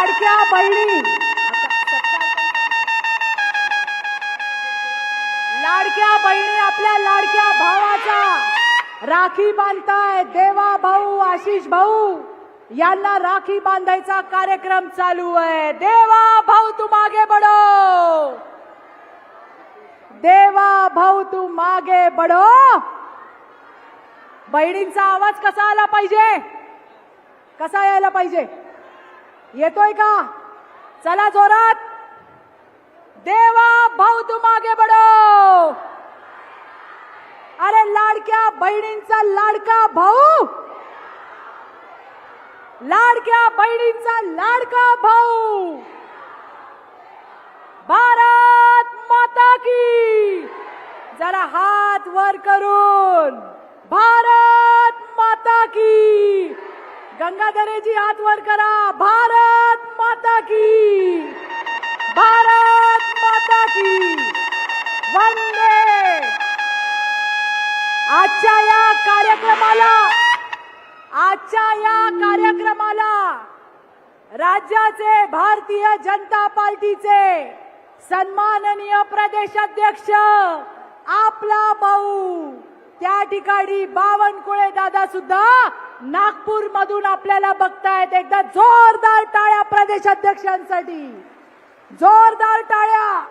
लाडक्या बहिणी. लाडक्या बहिणी आपल्या लाडक्या भावाचा राखी बांधताय. देवा भाऊ आशिष भाऊ यांना राखी बांधायचा कार्यक्रम चालू आहे. देवा भाऊ तू मागे बडो देवा भाऊ तू मागे बडो बहिणींचा आवाज कसा आला पाहिजे? कसा यायला पाहिजे? येतोय का? चला जोरात. देवा भाऊ तू मागे बडो. अरे लाडक्या बहिणींचा लाडका भाऊ. लाडक्या बहिणींचा लाडका भाऊ. भारत माता की. जरा हात वर करून. गंगाधरेजी हात वर करा. भारत माता की. भारत माता की. वंदे. आजच्या या कार्यक्रमाला आजच्या या कार्यक्रमाला राज्याचे भारतीय जनता पार्टीचे सन्माननीय प्रदेशाध्यक्ष आपला भाऊ त्या ठिकाणी बावनकुळे दादा सुद्धा नागपूर मधून आपल्याला बघतायत एकदा जोरदार टाळ्या प्रदेशाध्यक्षांसाठी. जोरदार टाळ्या.